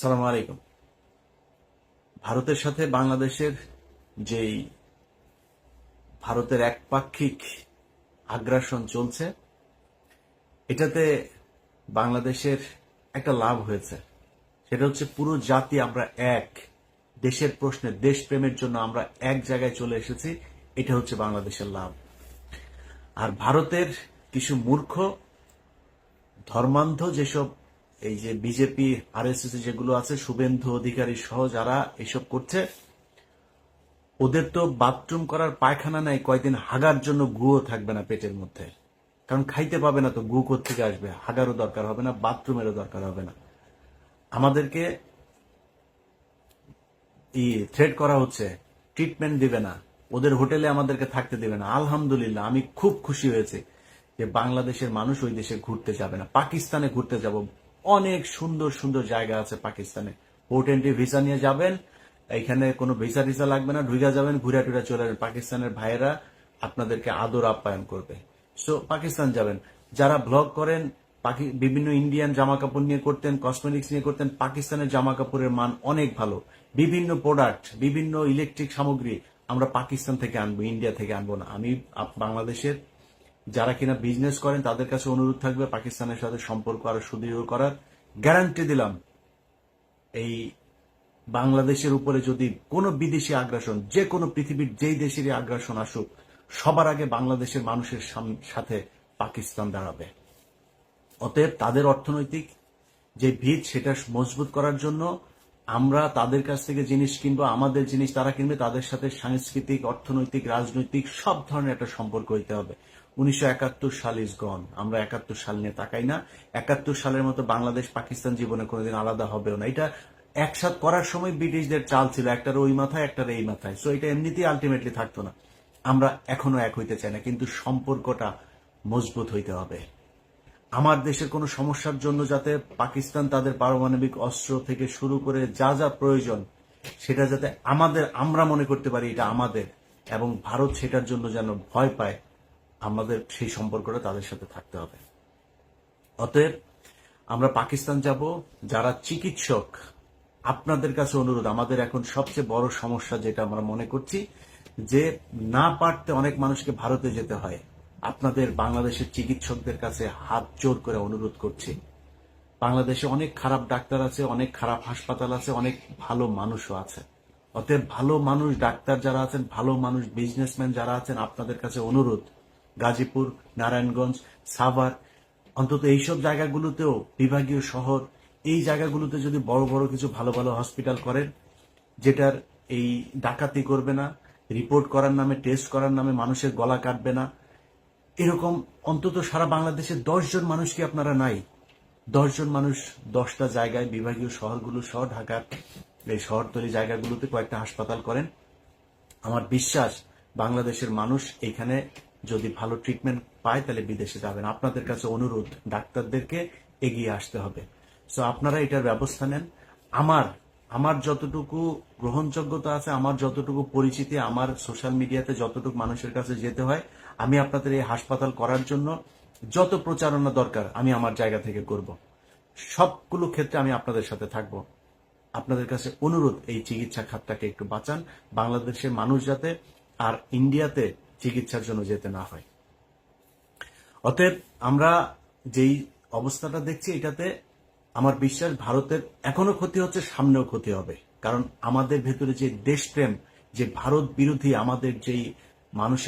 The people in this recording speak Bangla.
সালাম আলাইকুম। ভারতের সাথে বাংলাদেশের যেই ভারতের একপাক্ষিক আগ্রাসন চলছে, এটাতে বাংলাদেশের একটা লাভ হয়েছে। সেটা হচ্ছে পুরো জাতি আমরা এক, দেশের প্রশ্নে দেশপ্রেমের জন্য আমরা এক জায়গায় চলে এসেছি, এটা হচ্ছে বাংলাদেশের লাভ। আর ভারতের কিছু মূর্খ, ধর্মান্ধ যেসব এই যে বিজেপি আর যেগুলো আছে, শুভেন্দু অধিকারী সহ যারা এসব করছে, ওদের তো বাথরুম করার পায়খানা নাই, কয়দিন হাগার জন্য গুও থাকবে না পেটের মধ্যে। কারণ খাইতে পাবে না তো, গু থেকে আসবে? হাগারও দরকার হবে না বাথরুমেরও দরকার হবে না। আমাদেরকে থ্রেড করা হচ্ছে ট্রিটমেন্ট দিবে না। ওদের হোটেলে আমাদেরকে থাকতে দিবে না। আলহামদুলিল্লাহ, আমি খুব খুশি হয়েছে যে বাংলাদেশের মানুষ ওই দেশে ঘুরতে যাবে না। পাকিস্তানে ঘুরতে যাব অনেক সুন্দর সুন্দর জায়গা আছে পাকিস্তানে। পোর্ট এন্ট্রি ভিসা নিয়ে যাবেন, এখানে কোনো ভিসা টিসা লাগবে না ঢুকে যাবেন, ঘুরে টুরে চলে পাকিস্তানের ভাইয়েরা আপনাদেরকে আদর আপ্যায়ন করবে। সো পাকিস্তান যাবেন। যারা ব্লগ করেন বিভিন্ন ইন্ডিয়ান জামা কাপড় নিয়ে করতেন কসমেটিক্স নিয়ে করতেন, পাকিস্তানের জামা কাপড়ের মান অনেক ভালো। বিভিন্ন প্রোডাক্ট বিভিন্ন ইলেকট্রিক সামগ্রী আমরা পাকিস্তান থেকে আনব ইন্ডিয়া থেকে আনব না। আমি বাংলাদেশের যারা কিনা বিজনেস করেন, তাদের কাছে অনুরোধ থাকবে পাকিস্তানের সাথে সম্পর্ক আরও সুদৃঢ় করার। গ্যারান্টি দিলাম, এই বাংলাদেশের উপরে যদি কোনো বিদেশি আগ্রাসন, যে কোনো পৃথিবীর যেই দেশেরই আগ্রাসন আসুক, সবার আগে বাংলাদেশের মানুষের সাথে পাকিস্তান দাঁড়াবে। অতএব তাদের অর্থনৈতিক যে ভিত, সেটা মজবুত করার জন্য আমরা তাদের কাছ থেকে জিনিস কিনবো, আমাদের জিনিস তারা কিনবে, তাদের সাথে সাংস্কৃতিক, অর্থনৈতিক, রাজনৈতিক সব ধরনের একটা সম্পর্ক হইতে হবে। উনিশশো একাত্তর সাল ইজ গন আমরা একাত্তর সাল নিয়ে তাকাই না। একাত্তর সালের মতো বাংলাদেশ, পাকিস্তান জীবনে কোনোদিন আলাদা হবেও না। এটা একসাথ করার সময় ব্রিটিশদের চাল ছিল, একটার ওই মাথায়, একটার এই মাথায়। সো এটা এমনিতেই আলটিমেটলি থাকতো না। আমরা এখনও এক হইতে চাই না, কিন্তু সম্পর্কটা মজবুত হইতে হবে। আমার দেশের কোনো সমস্যার জন্য যাতে পাকিস্তান তাদের পারমাণবিক অস্ত্র থেকে শুরু করে যা যা প্রয়োজন, সেটা যাতে আমাদের, আমরা মনে করতে পারি এটা আমাদের, এবং ভারত সেটার জন্য যেন ভয় পায় আমাদের সেই সম্পর্কটা তাদের সাথে থাকতে হবে। অতএব আমরা পাকিস্তান যাব। যারা চিকিৎসক, আপনাদের কাছে অনুরোধ, আমাদের এখন সবচেয়ে বড় সমস্যা যেটা আমরা মনে করছি, যে না পারতে অনেক মানুষকে ভারতে যেতে হয়। আপনাদের বাংলাদেশের চিকিৎসকদের কাছে হাত জোর করে অনুরোধ করছি। বাংলাদেশে অনেক খারাপ ডাক্তার আছে, অনেক খারাপ হাসপাতাল আছে, অনেক ভালো মানুষও আছে। অতএব ভালো মানুষ ডাক্তার যারা আছেন, ভালো মানুষ বিজনেসম্যান যারা আছেন, আপনাদের কাছে অনুরোধ গাজীপুর, নারায়ণগঞ্জ, সাভার, অন্তত এইসব জায়গাগুলোতেও বিভাগীয় শহর, এই জায়গাগুলোতে যদি বড় বড় কিছু ভালো ভালো হসপিটাল করেন, যেটার এই ডাকাতি করবে না রিপোর্ট করার নামে টেস্ট করার নামে মানুষের গলা কাটবে না, এরকম অন্তত সারা বাংলাদেশে দশজন মানুষ কি আপনারা নাই? দশজন মানুষ দশটা জায়গায় বিভাগীয় শহরগুলো সহ ঢাকার এই শহরতলি জায়গাগুলোতে কয়েকটা হাসপাতাল করেন। আমার বিশ্বাস বাংলাদেশের মানুষ এখানে যদি ভালো ট্রিটমেন্ট পায়, তাহলে বিদেশে যাবেন। আপনাদের কাছে অনুরোধ, ডাক্তারদেরকে এগিয়ে আসতে হবে। সো আপনারা এটার ব্যবস্থা নেন। আমার আমার যতটুকু গ্রহণযোগ্যতা আছে, আমার যতটুকু পরিচিতি, আমার সোশ্যাল মিডিয়াতে যতটুকু মানুষের কাছে যেতে হয়, আমি আপনাদের এই হাসপাতাল করার জন্য যত প্রচারণা দরকার, আমি আমার জায়গা থেকে করব। সবগুলো ক্ষেত্রে আমি আপনাদের সাথে থাকব। আপনাদের কাছে অনুরোধ, এই চিকিৎসা খাতটাকে একটু বাঁচান। বাংলাদেশের মানুষ যাতে, আর ইন্ডিয়াতে চিকিৎসার জন্য যেতে না হয়। অতএব আমরা যেই অবস্থাটা দেখছি, এটাতে আমার বিশ্বাস ভারতের এখনও ক্ষতি হচ্ছে, সামনেও ক্ষতি হবে। কারণ আমাদের ভেতরে যে দেশপ্রেম, যে ভারত বিরোধী আমাদের যেই মানুষের